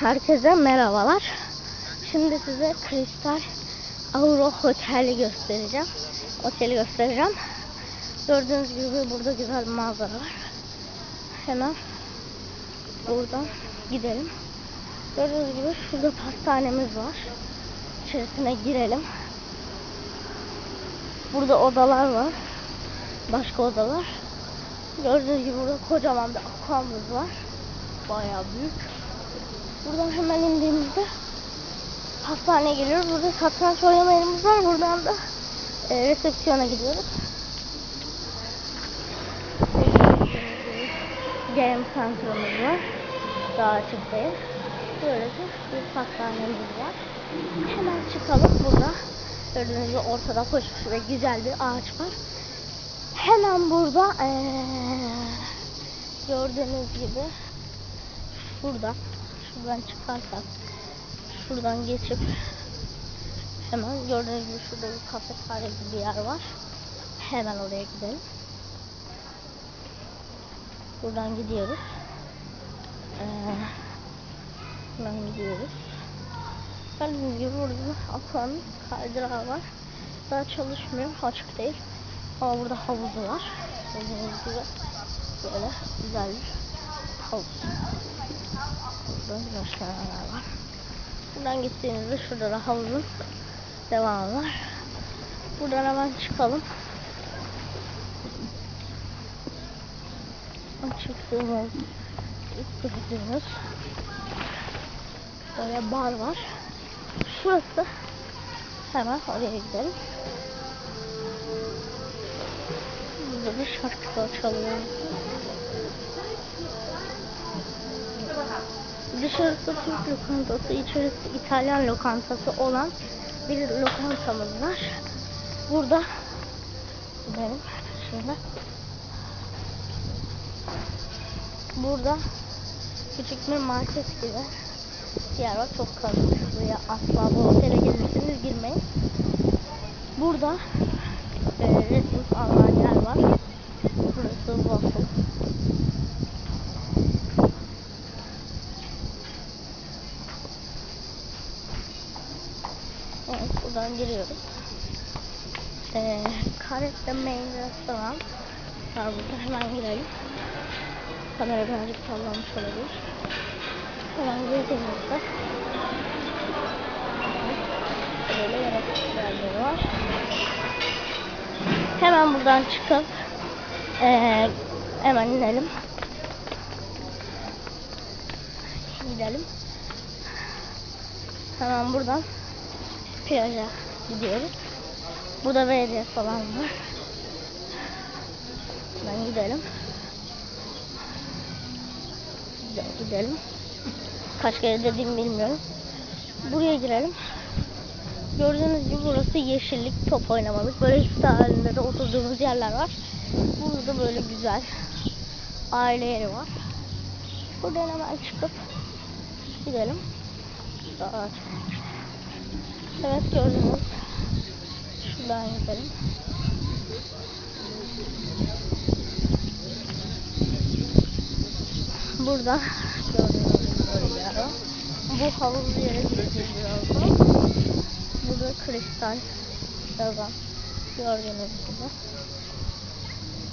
Herkese merhabalar. Şimdi size Kristal Auro Otel'i göstereceğim. Oteli göstereceğim. Gördüğünüz gibi burada güzel manzara var. Hemen buradan gidelim. Gördüğünüz gibi şurada pastanemiz var. İçerisine girelim. Burada odalar var. Başka odalar. Gördüğünüz gibi burada kocaman bir akvamız var. Bayağı büyük. Buradan hemen indiğimizde hastaneye geliyoruz. Burada satranç oynama yerimiz var. Buradan da e, resepsiyona gidiyoruz. Game center'ımız var. Daha açık değil. Böylece bir pastanemiz var. Hemen çıkalım burada. Gördüğünüz gibi ortada koşmuş ve güzel bir ağaç var. Hemen burada eee, gördüğünüz gibi şuradan şuradan çıkarsak şuradan geçip hemen gördüğünüz gibi şurada bir kafeterya gibi bir yer var. Hemen oraya gidelim. Buradan gidiyoruz. Eee, buradan gidiyoruz. Gördüğünüz gibi burada akvaryum kaydırağı var. Daha çalışmıyor. Açık değil. Ama burada havuzu var. Gördüğünüz gibi böyle güzel bir havuz. Burada gösterenler var. Buradan gittiğinizde şurada da havuzun devamı var. Buradan hemen çıkalım. Çıktığımız ilk gördüğünüz böyle bar var. Şurası hemen oraya gidelim. Burada bir şarkı çalıyor. Dışarısı Türk lokantası, içerisi İtalyan lokantası olan bir lokantamız var. Burada benim şöyle burada küçük bir market gibi yer var. Çok kalabalık. Buraya asla bu otele gelirseniz girmeyin. Burada e, resim alan yer var. Burası waffle. Evet buradan giriyoruz. E, Karette Main Restoran var burada. Hemen girelim. Kamera birazcık sallanmış olabilir. Hemen girdiğimizde böyle yaratıklar var. Hemen buradan çıkıp eee, hemen inelim. Gidelim. Hemen buradan plaja gidiyoruz. Burada belediye falan var. Hemen gidelim. Gidelim. Kaç kere dediğimi bilmiyorum. Buraya girelim. Gördüğünüz gibi burası yeşillik, top oynamalık. Böyle üstü halinde de oturduğumuz yerler var. Burada da böyle güzel aile yeri var. Buradan hemen çıkıp gidelim. Daha. Evet gördünüz. Şuradan gidelim. Burada gördüğünüz. Bu havuzlu yere gideceğiz birazdan. Burada kristal yazan gördüğünüz gibi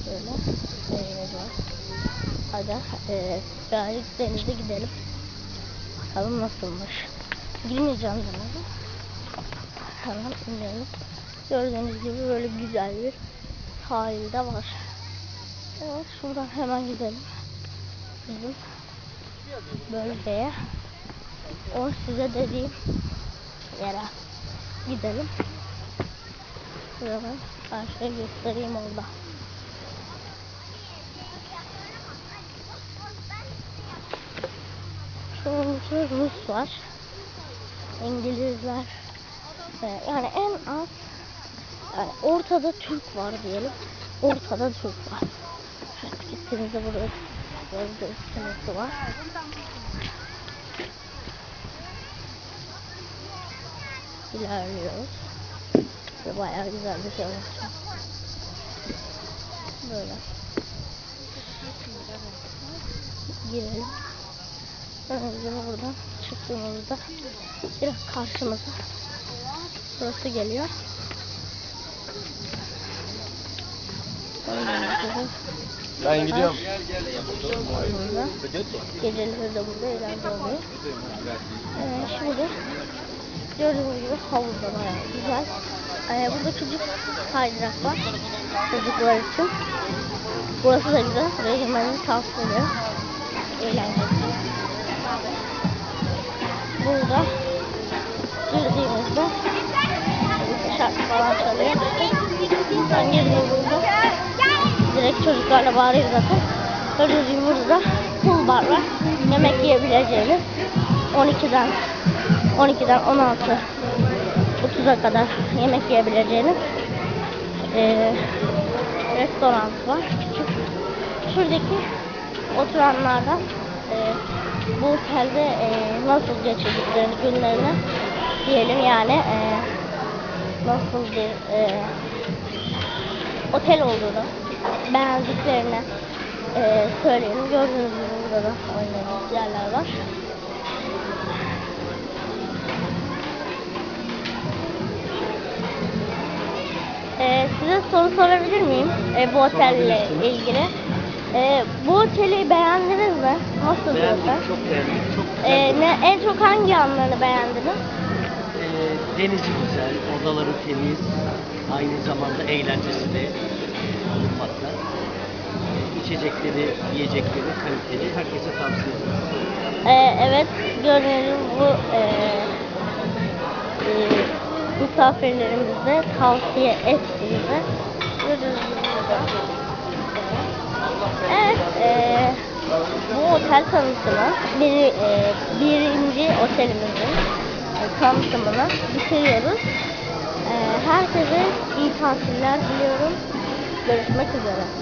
böyle şeyler var. Hadi e, birazcık denize gidelim. Bakalım nasılmış. Girmeyeceğim denize. Hemen inelim. Gördüğünüz gibi böyle güzel bir sahilde var. Evet şuradan hemen gidelim. Bizim bölgeye. O size dediğim yere gidelim. Şuradan her şeyi göstereyim orada. Şurada Rus var. İngilizler. Ee, Yani en az yani ortada Türk var diyelim. Ortada Türk var. Gittiğimizde burada bir üstümüzü var. İlerliyoruz. Ve bayağı güzel bir şey olmuş. Böyle. Girelim. Önce buradan çık. baktığımızda biraz karşımıza burası geliyor. Ben gidiyorum. Geceleri de burada eğlence oluyor. Ee, şimdi gördüğünüz gibi havuz da bayağı güzel. Ee, burada küçük kaydırak var çocuklar için. Burası da güzel. Buraya girmenizi tavsiye ederim. Eğlenceli. Burada girdiğimizde şarkı falan çalıyor. Ben girdiğimizde direkt çocuklarla bağırıyor zaten. Gördüğünüz burada pool bar var. Yemek yiyebileceğiniz 12'den 12'den 16 30'a kadar yemek yiyebileceğiniz eee restoran var. Küçük. Şuradaki oturanlardan eee bu otelde eee, nasıl geçirdiklerini günlerini diyelim yani eee, nasıl bir eee, otel olduğunu beğendiklerini eee söyleyelim. Gördüğünüz gibi burada da oynadığımız yerler var. Ee, size soru sorabilir miyim e, bu otelle ilgili? Ee, bu oteli beğendiniz mi? Nasıl bir otel? Beğendik, çok beğendik. Çok güzel. Ee, ne, en çok hangi anlarını beğendiniz? Ee, denizi güzel, odaları temiz, aynı zamanda eğlencesi de bulunmakta. İçecekleri, yiyecekleri kaliteli, herkese tavsiye ederim. Ee, evet gibi bu e, e, misafirlerimize tavsiye etti bize. Gördüğünüz gibi burada. Evet, e, bu otel tanıtımı bir, e, birinci otelimizin e, tanıtımını bitiriyoruz. E, herkese iyi tatiller diliyorum. Görüşmek üzere.